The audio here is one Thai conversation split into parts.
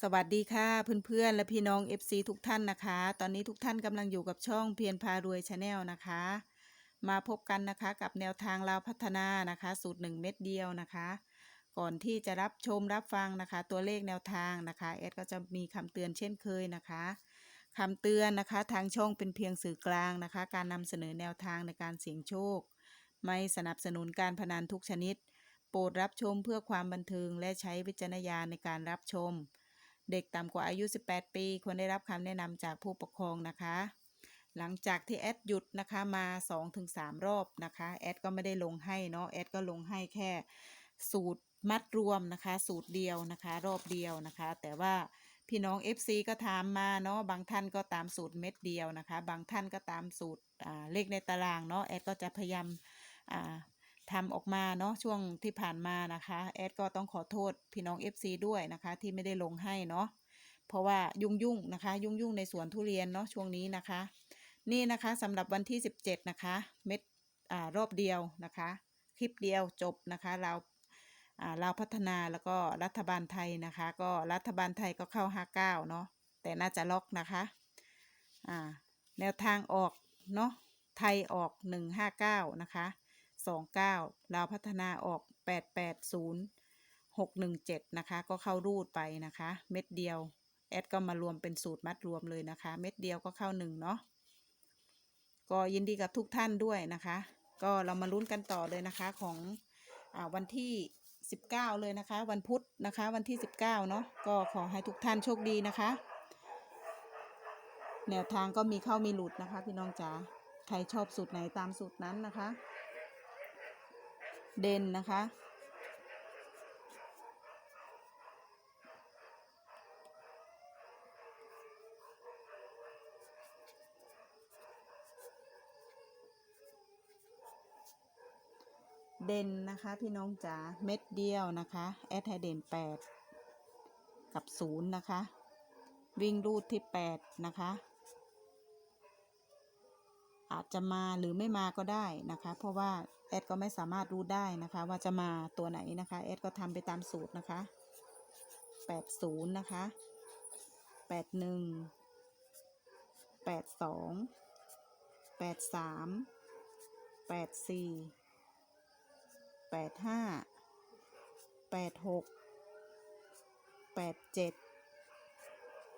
สวัสดีค่ะเพื่อนๆ และพี่น้อง FC ทุกท่านนะคะ ตอนนี้ทุกท่านกำลังอยู่กับช่องเพียรพารวยชาแนลนะคะ มาพบกันนะคะกับแนวทางเราวพัฒนานะคะ สูตร 1 เม็ดเดียวนะคะ ก่อนที่จะรับชมรับฟังนะคะ ตัวเลขแนวทางนะคะแอดก็จะมีคำเตือนเช่นเคยนะคะคำเตือนนะคะทางช่องเป็นเพียงสื่อกลางนะคะ การนำเสนอแนวทางในการเสี่ยงโชค ไม่สนับสนุนการพนันทุกชนิด โปรดรับชมเพื่อความบันเทิงและใช้วิจารณญาณในการรับชม เด็กต่ำกว่าอายุ 18 ปีควรได้รับคำแนะนำจากผู้ปกครองนะคะ หลังจากที่แอดหยุดนะคะมา 2-3 รอบนะคะแอดก็ไม่ได้ลงให้เนาะแอดก็ลงให้แค่สูตรมัดรวมนะคะ สูตรเดียวนะคะ รอบเดียวนะคะ แต่ว่าพี่น้อง FC ก็ถามมาเนาะบางท่านก็ตามสูตรเม็ดเดียวนะคะ บางท่านก็ตามสูตรเลขในตารางเนาะแอดก็จะพยายาม ทำออกมาเนาะช่วงที่ผ่านมานะคะแอดก็ต้องขอโทษพี่น้อง FC ด้วยนะคะ ที่ไม่ได้ลงให้เนาะเพราะว่ายุ่งยุ่งนะคะ ยุ่งยุ่งในสวนทุเรียนเนาะช่วงนี้นะคะ นี่นะคะสำหรับวันที่ 17 นะคะ เม็ดอ่ารอบเดียวนะคะ คลิปเดียวจบนะคะเราอ่าเราพัฒนาแล้วก็รัฐบาลไทยนะคะ ก็รัฐบาลไทยก็เข้า 59 เนาะแต่น่าจะล็อกนะคะอ่าแนวทางออกเนาะไทยออก 159 นะคะ สองเก้าลาวพัฒนาออกแปดแปดศูนย์หกหนึ่งเจ็ดนะคะ ก็เข้ารูดไปนะคะ เม็ดเดียว แอดก็มารวมเป็นสูตรมัดรวมเลยนะคะ เม็ดเดียวก็เข้าหนึ่งเนาะ ก็ยินดีกับทุกท่านด้วยนะคะ ก็เรามาลุ้นกันต่อเลยนะคะของอวันที่ 19 เลยนะคะ วันพุธนะคะ วันที่ 19 เนาะ ก็ขอให้ทุกท่านโชคดีนะคะ แนวทางก็มีเข้ามีหลุดนะคะ พี่น้องจ๋า ใครชอบสูตรไหนตามสูตรนั้นนะคะ เด่นนะคะ เด่นนะคะพี่น้องจ๋าเม็ดเดียวนะคะแอดไทเด่น8กับ0นะคะ วิ่งรูดที่8นะคะ อาจจะมาหรือไม่มาก็ได้นะคะ เพราะว่าแอดก็ไม่สามารถรู้ได้นะคะ ว่าจะมาตัวไหนนะคะแอดก็ทำไปตามสูตรนะคะ 80 นะคะ 81 82 83 84 85 86 87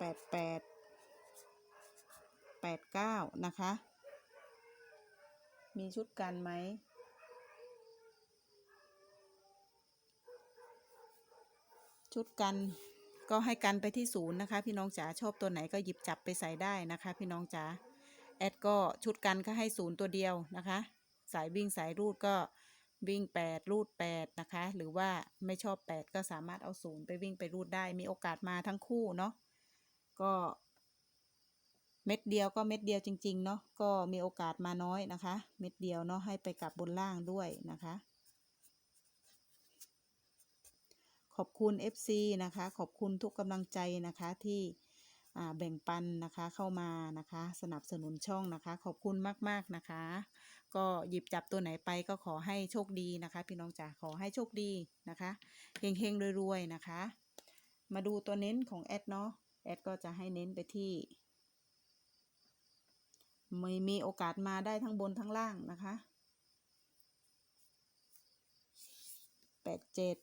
88 89 นะคะ มีชุดกันไหม ชุดกันก็ให้กันไปที่ศูนย์นะคะ พี่น้องจ๋าชอบตัวไหนก็หยิบจับไปใส่ได้นะคะ พี่น้องจ๋าแอดก็ชุดกันก็ให้ศูนย์ตัวเดียวนะคะ สายวิ่งสายรูดก็วิ่งแปดรูดแปดนะคะ หรือว่าไม่ชอบแปดก็สามารถเอาศูนย์ไปวิ่งไปรูดได้มีโอกาสมาทั้งคู่เนาะก็ เม็ดเดียวก็เม็ดเดียวจริงๆเนาะก็มีโอกาสมาน้อยนะคะ เม็ดเดียวเนาะให้ไปกลับบนล่างด้วยนะคะ ขอบคุณ FC นะคะ ขอบคุณทุกกำลังใจนะคะที่แบ่งปันนะคะเข้ามานะคะ สนับสนุนช่องนะคะ ขอบคุณมากๆนะคะ ก็หยิบจับตัวไหนไปก็ขอให้โชคดีนะคะ พี่น้องจ๋าขอให้โชคดีนะคะเฮงๆรวยๆนะคะ มาดูตัวเน้นของแอดเนาะแอดก็จะให้เน้นไปที่ ไม่มีโอกาสมาได้ทั้งบนทั้งล่างนะคะแปดเจ็ด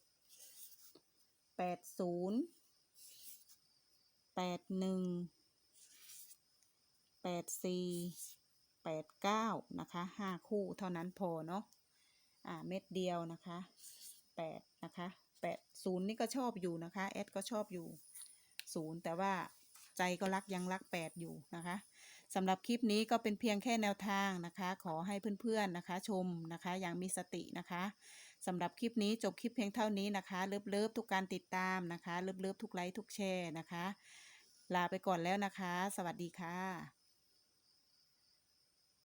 แปดศูนย์แปดหนึ่งแปดสี่แปดเก้านะคะห้าคู่เท่านั้นพอเนาะอ่าเม็ดเดียวนะคะแปดนะคะแปดศูนย์นี่ก็ชอบอยู่นะคะแอดก็ชอบอยู่ศูนย์แต่ว่าใจก็รักยังรักแปดอยู่นะคะ สำหรับคลิปนี้ก็เป็นเพียงแค่แนวทางนะคะ ขอให้เพื่อนๆนะคะ ชมนะคะ อย่างมีสตินะคะสำหรับคลิปนี้จบคลิปเพียงเท่านี้นะคะเลิฟเลิฟทุกการติดตามนะคะเลิฟเลิฟทุกไลค์ทุกแชร์นะคะ ลาไปก่อนแล้วนะคะ สวัสดีค่ะ